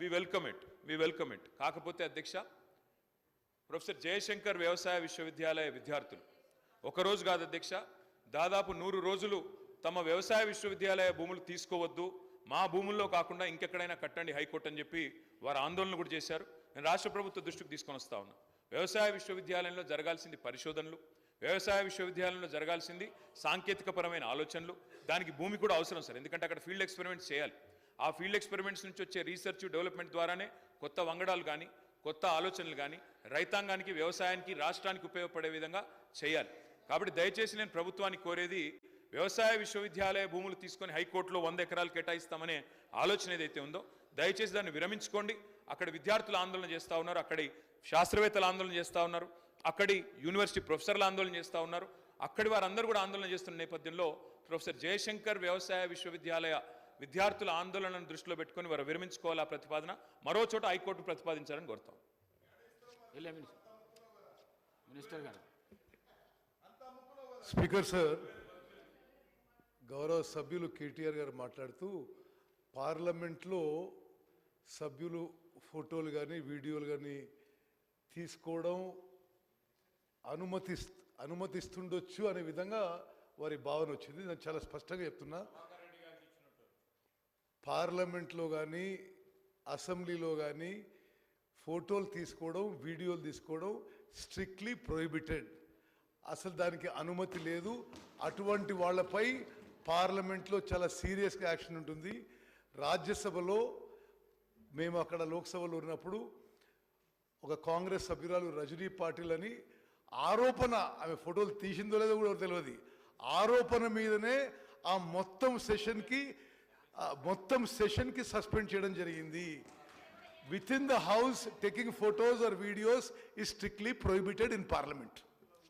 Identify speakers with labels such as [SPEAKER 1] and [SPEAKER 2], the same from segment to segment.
[SPEAKER 1] We welcome it we welcome it కాకపోతే అధ్యక్ష professor Jayashankar వ్యవసాయ విశ్వవిద్యాలయ విద్యార్థులు. ఒకరోజు కాదు అధ్యక్ష దాదాపు నూరు రోజులు తమ వ్యవసాయ విశ్వవిద్యాలయ భూములు తీసుకోవద్దు మా భూముల్లో కాకుండా ఇంకెక్కడైనా కట్టండి హైకోర్టు అని చెప్పి వారు ఆందోళన కూడా చేశారు. నేను రాష్ట్ర ప్రభుత్వ దృష్టికి తీసుకొని వస్తా ఉన్నా. వ్యవసాయ విశ్వవిద్యాలయంలో జరగాల్సింది పరిశోధనలు వ్యవసాయ విశ్వవిద్యాలయంలో జరగాల్సింది సాంకేతికపరమైన ఆలోచనలు దానికి భూమి కూడా అవసరం సార్ ఎందుకంటే అక్కడ ఫీల్డ్ ఎక్స్పెరిమెంట్స్ చేయాలి. ఆ ఫీల్డ్ ఎక్స్పెరిమెంట్స్ నుంచి వచ్చే రీసెర్చ్ డెవలప్మెంట్ ద్వారానే కొత్త వంగడాలు కానీ కొత్త ఆలోచనలు కానీ రైతాంగానికి వ్యవసాయానికి రాష్ట్రానికి ఉపయోగపడే విధంగా చేయాలి. కాబట్టి దయచేసి నేను ప్రభుత్వానికి కోరేది వ్యవసాయ విశ్వవిద్యాలయ భూములు తీసుకొని హైకోర్టులో వంద ఎకరాలు కేటాయిస్తామనే ఆలోచన ఏదైతే ఉందో దయచేసి దాన్ని విరమించుకోండి. అక్కడ విద్యార్థులు ఆందోళన చేస్తూ ఉన్నారు అక్కడి శాస్త్రవేత్తలు ఆందోళన చేస్తూ ఉన్నారు అక్కడి యూనివర్సిటీ ప్రొఫెసర్లు ఆందోళన చేస్తూ ఉన్నారు అక్కడి వారందరూ కూడా ఆందోళన చేస్తున్న నేపథ్యంలో ప్రొఫెసర్ జయశంకర్ వ్యవసాయ విశ్వవిద్యాలయ విద్యార్థుల ఆందోళనను దృష్టిలో పెట్టుకొని వారు విరమించుకోవాలి ఆ ప్రతిపాదన? మరో చోట హైకోర్టు ప్రతిపాదించాలని కోరుతాం.
[SPEAKER 2] మినిస్టర్. గారు.
[SPEAKER 3] స్పీకర్ సార్ గౌరవ సభ్యులు కేటీఆర్ గారు మాట్లాడుతూ పార్లమెంట్లో సభ్యులు ఫోటోలు కానీ వీడియోలు కానీ తీసుకోవడం అనుమతి అనుమతిస్తుండొచ్చు అనే విధంగా వారి భావన వచ్చింది. నేను చాలా స్పష్టంగా చెప్తున్నా. పార్లమెంట్లో కానీ అసెంబ్లీలో కానీ ఫోటోలు తీసుకోవడం వీడియోలు తీసుకోవడం స్ట్రిక్ట్లీ ప్రొహిబిటెడ్. అసలు దానికి అనుమతి లేదు. అటువంటి వాళ్ళపై పార్లమెంట్లో చాలా సీరియస్గా యాక్షన్ ఉంటుంది. రాజ్యసభలో మేము అక్కడ లోక్సభలో ఉన్నప్పుడు ఒక కాంగ్రెస్ సభ్యురాలు రజనీ పాటిల్ అని ఆరోపణ ఆమె ఫోటోలు తీసిందో లేదో కూడా తెలియదు ఆరోపణ మీదనే ఆ మొత్తం సెషన్కి మొత్తం సెషన్కి సస్పెండ్ చేయడం జరిగింది. With in the house taking photos or videos ఈ స్ట్రిక్ట్లీ ప్రొహిబిటెడ్ ఇన్ పార్లమెంట్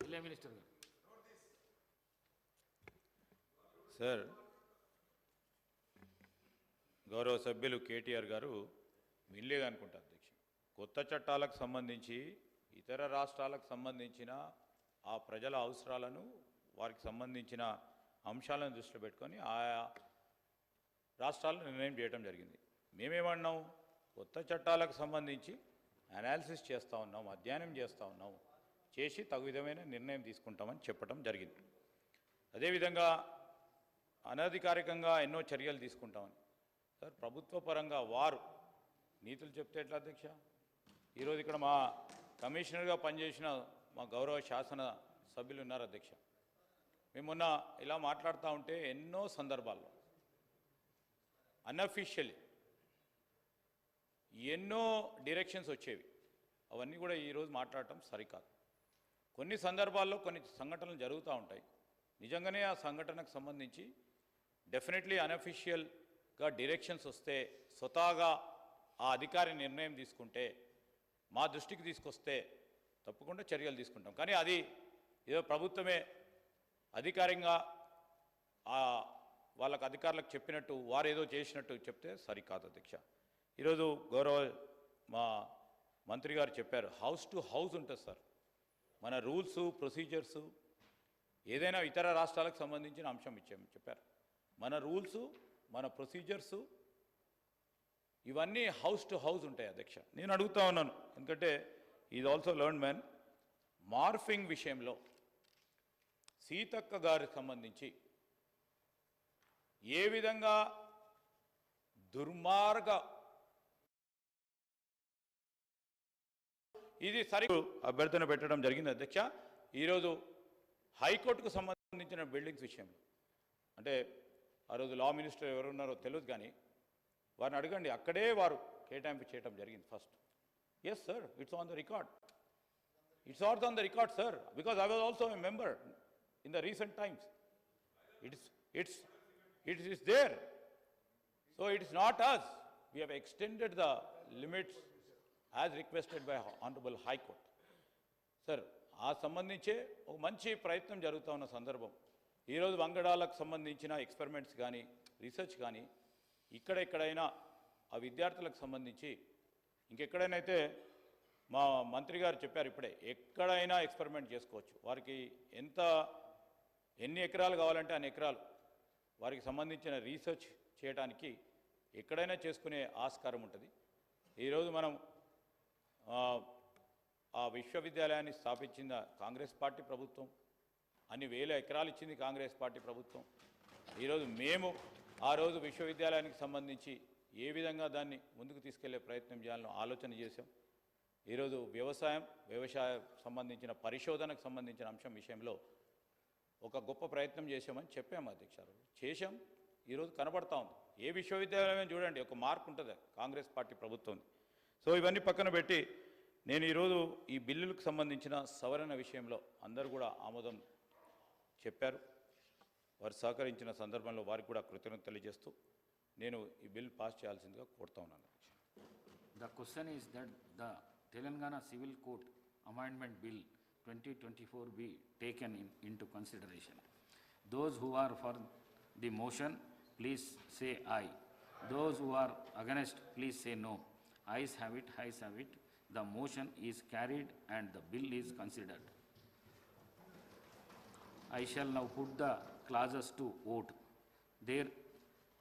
[SPEAKER 2] వెళ్ళే మినిస్టర్ గారు.
[SPEAKER 4] సార్ గౌరవ సభ్యులు కేటీఆర్ గారు వినలేదు అనుకుంటా అధ్యక్ష. కొత్త చట్టాలకు సంబంధించి ఇతర రాష్ట్రాలకు సంబంధించిన ఆ ప్రజల అవసరాలను వారికి సంబంధించిన అంశాలను దృష్టిలో పెట్టుకొని ఆయా రాష్ట్రాలు నిర్ణయం చేయడం జరిగింది. మేమేమన్నాం? కొత్త చట్టాలకు సంబంధించి అనాలిసిస్ చేస్తూ ఉన్నాం అధ్యయనం చేస్తూ ఉన్నాం. చేసి తగు విధమైన నిర్ణయం తీసుకుంటామని చెప్పడం జరిగింది. అదేవిధంగా అనధికారికంగా ఎన్నో చర్యలు తీసుకుంటామని. సార్ ప్రభుత్వ పరంగా వారు నీతులు చెప్తే ఎట్లా అధ్యక్ష? ఈరోజు ఇక్కడ మా కమిషనర్గా పనిచేసిన మా గౌరవ శాసన సభ్యులు ఉన్నారు అధ్యక్ష. మేమున్న ఇలా మాట్లాడుతూ ఉంటే ఎన్నో సందర్భాల్లో అన్అఫీషియల్లీ ఎన్నో డైరెక్షన్స్ వచ్చేవి. అవన్నీ కూడా ఈరోజు మాట్లాడటం సరికాదు. కొన్ని సందర్భాల్లో కొన్ని సంఘటనలు జరుగుతూ ఉంటాయి. నిజంగానే ఆ సంఘటనకు సంబంధించి డెఫినెట్లీ అన్అఫీషియల్గా డైరెక్షన్స్ వస్తే స్వతహాగా ఆ అధికారి నిర్ణయం తీసుకుంటే మా దృష్టికి తీసుకొస్తే తప్పకుండా చర్యలు తీసుకుంటాం. కానీ అది ఏదో ప్రభుత్వమే అధికారికంగా ఆ వాళ్ళకు అధికారులకు చెప్పినట్టు వారు ఏదో చేసినట్టు చెప్తే సరికాదు అధ్యక్ష ఈరోజు గౌరవ మా మంత్రి గారు చెప్పారు హౌస్ టు హౌస్ ఉంటుంది సార్. మన రూల్స్ ప్రొసీజర్స్ ఏదైనా ఇతర రాష్ట్రాలకు సంబంధించిన అంశం ఇచ్చాము చెప్పారు. మన రూల్స్ మన ప్రొసీజర్స్ ఇవన్నీ హౌస్ టు హౌస్ ఉంటాయి అధ్యక్ష. నేను అడుగుతా ఉన్నాను ఎందుకంటే ఇది ఆల్సో లర్న్ మ్యాన్ మార్ఫింగ్ విషయంలో సీతక్క గారికి సంబంధించి ఏ విధంగా దుర్మార్గ ఇది సరి అభ్యర్థన పెట్టడం జరిగింది అధ్యక్ష. ఈరోజు హైకోర్టుకు సంబంధించిన బిల్డింగ్స్ విషయంలో. అంటే ఆ రోజు లా మినిస్టర్ ఎవరున్నారో తెలియదు కానీ వారిని అడగండి. అక్కడే వారు కేటాయింపు చేయడం జరిగింది first. Yes sir it's on the record it's also on the record sir because I was also a member in the recent times it's it's it's is there so is not not We have extended extended the limits as requested by High high court sir ఆ సంబంధించే ఒక మంచి ప్రయత్నం జరుగుతూ ఉన్న సందర్భం. ఈరోజు వంగడాలకు సంబంధించిన ఎక్స్పెరిమెంట్స్ కానీ రీసెర్చ్ కానీ ఇక్కడ ఎక్కడైనా ఆ విద్యార్థులకు సంబంధించి ఇంకెక్కడైనా అయితే మా మంత్రి గారు చెప్పారు ఇప్పుడే ఎక్కడైనా ఎక్స్పెరిమెంట్ చేసుకోవచ్చు. వారికి ఎంత ఎన్ని ఎకరాలు కావాలంటే అన్ని ఎకరాలు. వారికి సంబంధించిన రీసెర్చ్ చేయడానికి ఎక్కడైనా చేసుకునే ఆస్కారం ఉంటుంది. ఈరోజు మనం ఆ, విశ్వవిద్యాలయాన్ని స్థాపించిన కాంగ్రెస్ పార్టీ ప్రభుత్వం అన్ని వేల ఎకరాలు ఇచ్చింది కాంగ్రెస్ పార్టీ ప్రభుత్వం. ఈరోజు మేము ఆ రోజు విశ్వవిద్యాలయానికి సంబంధించి ఏ విధంగా దాన్ని ముందుకు తీసుకెళ్ళే ప్రయత్నం చేయాలని ఆలోచన చేశాం. ఈరోజు వ్యవసాయం వ్యవసాయ సంబంధించిన పరిశోధనకు సంబంధించిన అంశం విషయంలో ఒక గొప్ప ప్రయత్నం చేశామని చెప్పాము అధ్యక్షారు చేశాం. ఈరోజు కనబడతా ఉంది. ఏ విశ్వవిద్యాలయం చూడండి ఒక మార్క్ ఉంటుంది. కాంగ్రెస్ పార్టీ ప్రభుత్వం సో ఇవన్నీ పక్కన పెట్టి నేను ఈరోజు ఈ బిల్లులకు సంబంధించిన సవరణ విషయంలో అందరూ కూడా ఆమోదం చెప్పారు. వారు సహకరించిన సందర్భంలో వారికి కూడా కృతజ్ఞత తెలియజేస్తూ నేను ఈ బిల్ పాస్ చేయాల్సిందిగా కోరుతా ఉన్నాను
[SPEAKER 2] the question is that the Telangana civil court Amendment bill 2024 be taken in, into consideration. Those who are for the motion, please say aye. Those who are against, please say no. Ayes have it, ayes have it. The motion is carried and the bill is considered. I shall now put the clauses to vote. There,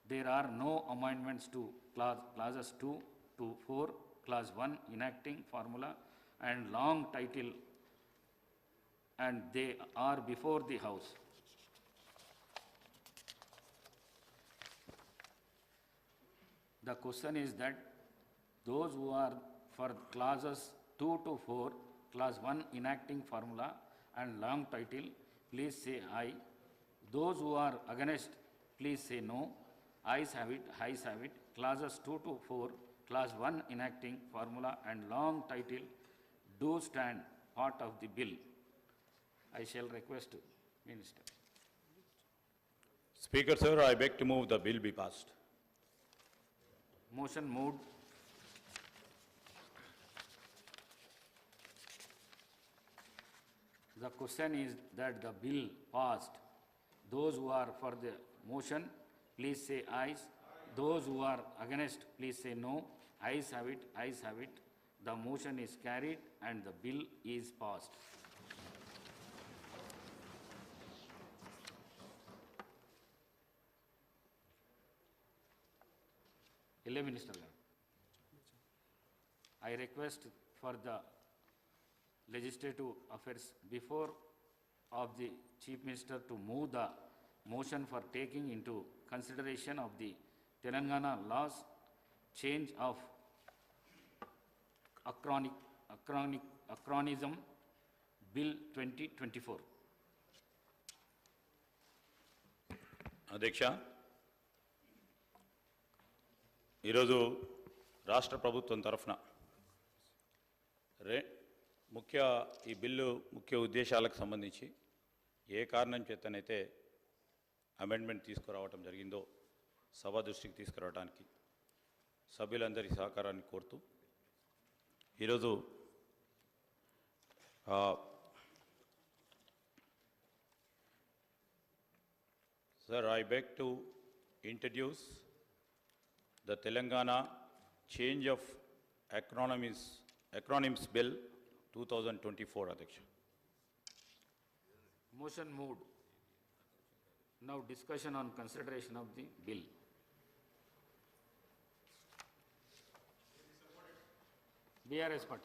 [SPEAKER 2] there are no amendments to clause, clauses two to four, clause one enacting formula and long title, and they are before the House. The question is that those who are for clauses two to four, clause one enacting formula and long title, please say aye. Those who are against, please say no. Ayes have it, ayes have it. Clauses two to four, clause one enacting formula and long title do stand part of the bill. I shall request Minister.
[SPEAKER 4] Speaker, sir, I beg to move the bill be passed.
[SPEAKER 2] Motion moved. The question is that the bill passed. Those who are for the motion, please say ayes. Those who are against, please say no. Ayes have it, ayes have it. The motion is carried and the bill is passed. Illai Minister I request for the legislative affairs before of the Chief Minister to move the motion for taking into consideration of the Telangana laws change of acronic, acronic, acronism Bill 2024.
[SPEAKER 4] Adiksha. ఈరోజు రాష్ట్ర ప్రభుత్వం తరఫున రే ముఖ్య ఈ bill ముఖ్య ఉద్దేశాలకు సంబంధించి ఏ కారణం చేతనైతే అమెండ్మెంట్ తీసుకురావటం జరిగిందో సభ దృష్టికి తీసుకురావడానికి సభ్యులందరి సహకారాన్ని కోరుతూ ఈరోజు sir I beg to introduce the Telangana Change of Acronyms, Acronyms Bill 2024, Adhiksha.
[SPEAKER 2] Motion moved. Now discussion on consideration of the bill. BRS party.